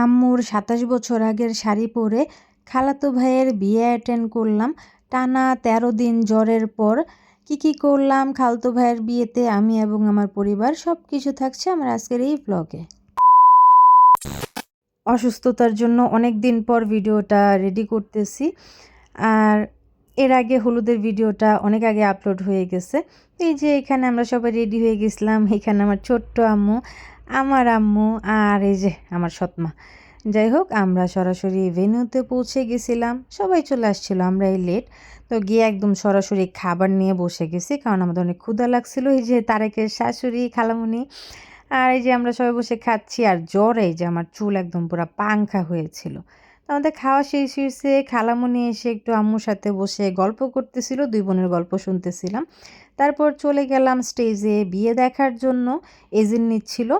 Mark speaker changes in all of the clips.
Speaker 1: আম্মুর সাতাশ বছর আগের শাড়ি পরে খালাতো ভাইয়ের বিয়ে অ্যাটেন্ড করলাম। টানা তেরো দিন জ্বরের পর কি কি করলাম, খালতো ভাইয়ের বিয়েতে আমি এবং আমার পরিবার সব কিছু থাকছে আমার আজকের এই ব্লগে অসুস্থতার জন্য অনেক দিন পর ভিডিওটা রেডি করতেছি। আর এর আগে হলুদের ভিডিওটা অনেক আগে আপলোড হয়ে গেছে। এই যে এখানে আমরা সবাই রেডি হয়ে গেছিলাম, এখানে আমার ছোট্ট আম্মু। আমার আম্মু আর এই যে আমার সৎমা। যাই হোক আমরা সরাসরি ভেনুতে পৌঁছে গেছিলাম। সবাই চলে আসছিল, আমরা এই লেট তো গিয়ে একদম সরাসরি খাবার নিয়ে বসে গেছি, কারণ আমাদের অনেক ক্ষুধা লাগছিল। এই যে তারেকের শাশুড়ি, খালামুনি, আর এই যে আমরা সবাই বসে খাচ্ছি, আর জ্বর, এই যে আমার চুল একদম পুরো পাংখা হয়েছিল। তো আমাদের খাওয়া শেষ হয়েছে, খালামুনি এসে একটু আম্মুর সাথে বসে গল্প করতেছিল, দুই বোনের গল্প শুনতেছিলাম। তারপর চলে গেলাম স্টেজে বিয়ে দেখার জন্য এজেন্ট নিচ্ছিল।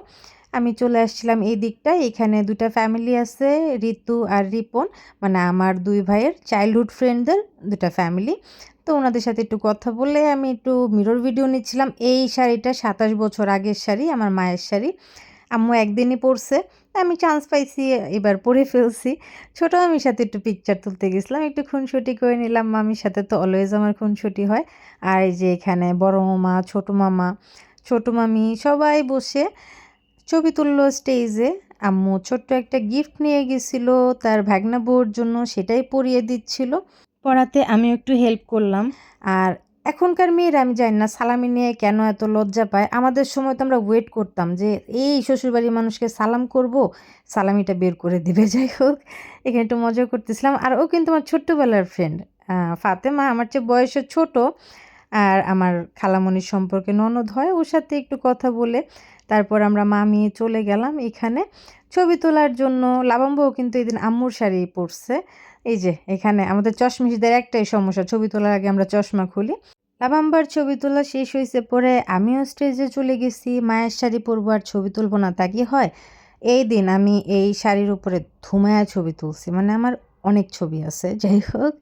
Speaker 1: আমি চলে আসছিলাম এই দিকটায়, এখানে দুটা ফ্যামিলি আছে ঋতু আর রিপন। মানে আমার দুই ভাইয়ের চাইল্ডহুড ফ্রেন্ডদের দুটা ফ্যামিলি তো ওনাদের সাথে একটু কথা বলে আমি একটু মিরর ভিডিও নিচ্ছিলাম। এই শাড়িটা সাতাশ বছর আগের শাড়ি, আমার মায়ের শাড়ি। আম্মু একদিনই পরছে। আমি চান্স পাইছি এবার পড়ে ফেলছি। ছোটো মামির সাথে একটু পিকচার তুলতে গেছিলাম একটু খুনসুটি করে নিলাম। মামির সাথে তো অলওয়েজ আমার খুনসুটি হয়। আর এই যে এখানে বড় মামা ছোটো মামা ছোটো মামি সবাই বসে ছবি তুললো স্টেজে আম্মু ছোট্ট একটা গিফট নিয়ে গেছিল তার ভাগনা বউর জন্য সেটাই পরিয়ে দিচ্ছিল। পড়াতে আমি একটু হেল্প করলাম। আর এখনকার মেয়েরা, আমি জানি না, সালামি নিয়ে কেন এত লজ্জা পায়। আমাদের সময় তো আমরা ওয়েট করতাম যে, এই শ্বশুরবাড়ির মানুষকে সালাম করব, সালামিটা বের করে দিবে। যাই হোক, এখানে একটু মজা করতেছিলাম। আর ও কিন্তু আমার ছোট্টবেলার ফ্রেন্ড ফাতেমা। আমার চেয়ে বয়সে ছোট। আর আমার খালামণির সম্পর্কে ননদ হয়, ওর সাথে একটু কথা বলে। তারপর আমরা মামি চলে গেলাম এখানে। ছবি তোলার জন্য লাবাম্বও কিন্তু এদিন আম্মুর শাড়ি পরছে। এই যে, এখানে আমাদের চশমিশদের একটাই সমস্যা, ছবি তোলার আগে আমরা চশমা খুলি। লাবাম্বার ছবি তোলা শেষ হয়েছে পরে আমিও স্টেজে চলে গেছি, মায়ের শাড়ি পরবো আর ছবি তুলবো না, তা কি হয়? এই দিন আমি এই শাড়ির উপরে ধুমায়া ছবি তুলছি মানে আমার অনেক ছবি আছে, যাই হোক।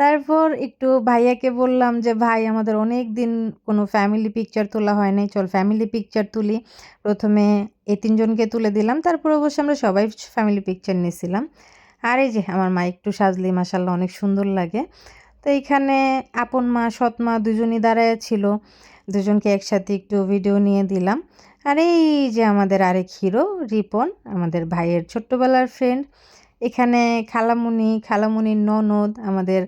Speaker 1: তারপর একটু ভাইয়াকে বললাম যে, ভাই, আমাদের অনেক দিন কোনো ফ্যামিলি পিকচার তোলা হয় নাই, চল ফ্যামিলি পিকচার তুলি। প্রথমে এই তিনজনকে তুলে দিলাম, তারপর অবশ্য আমরা সবাই ফ্যামিলি পিকচার নিয়েছিলাম। আর এই যে আমার মা একটু সাজলি মাসাল্লাহ অনেক সুন্দর লাগে। তো এইখানে আপন মা, সৎ মা দুজনই দাঁড়ায় ছিল। দুজনকে একসাথে একটু ভিডিও নিয়ে দিলাম। আর এই যে আমাদের আরেক হিরো রিপন, আমাদের ভাইয়ের ছোট্টবেলার ফ্রেন্ড এখানে খালামুনি, খালামুনির ননদ, আমাদের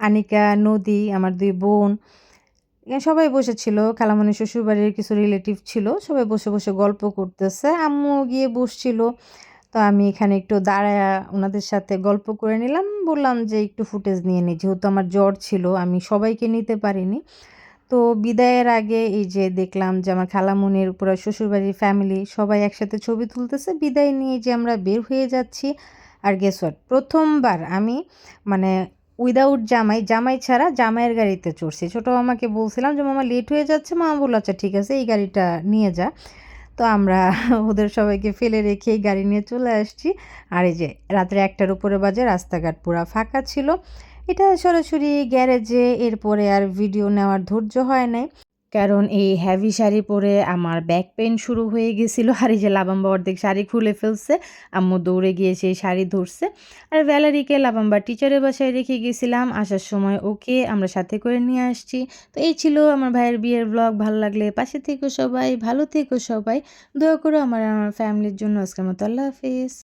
Speaker 1: আনিকা নদী, আমার দুই বোন। এখানে সবাই বসেছিল। খালামুনির শ্বশুরবাড়ির কিছু রিলেটিভ ছিল। সবাই বসে বসে গল্প করতেছে। আম্মু গিয়ে বসছিল। তো আমি এখানে একটু দাঁড়ায় ওনাদের সাথে গল্প করে নিলাম। বললাম যে একটু ফুটেজ নিয়ে নিই যেহেতু আমার জ্বর ছিল, আমি সবাইকে নিতে পারিনি। তো বিদায়ের আগে এই যে দেখলাম যে আমার খালামুনির পুরো শ্বশুরবাড়ির ফ্যামিলি সবাই একসাথে ছবি তুলতেছে। বিদায় নিয়ে যে আমরা বের হয়ে যাচ্ছি, আর গেসওয়াট প্রথমবার আমি মানে উইদাউট জামাই জামাই ছাড়া জামাইয়ের গাড়িতে চড়ছি। ছোটো আমাকে বলছিলাম যে, মামা লেট হয়ে যাচ্ছে। মামা বলল আচ্ছা ঠিক আছে, এই গাড়িটা নিয়ে যা। তো আমরা ওদের সবাইকে ফেলে রেখে এই গাড়ি নিয়ে চলে আসছি। আর এই যে রাত্রে একটার উপরে বাজে, রাস্তাঘাট পুরো ফাঁকা ছিল। এটা সরাসরি গ্যারেজে, এরপরে আর ভিডিও নেওয়ার ধৈর্য হয় নাই। কারণ এই হ্যাভি শাড়ি পরে আমার ব্যাক পেন শুরু হয়ে গেছিল। আর এই যে লাবাম্বা অর্ধেক শাড়ি খুলে ফেলছে, আম্মু দৌড়ে গিয়ে সেই শাড়ি ধরছে। আর ভ্যালারিকে লাবাম্বা টিচারের বাসায় রেখে গেছিলাম। আসার সময় ওকে আমরা সাথে করে নিয়ে আসছি। তো এই ছিল আমার ভাইয়ের বিয়ের ব্লগ ভালো লাগলে পাশে থেকো সবাই, ভালো থেকো সবাই। দোয়া করো আমার আমার ফ্যামিলির জন্য আজকের মতো। আল্লাহ হাফিজ।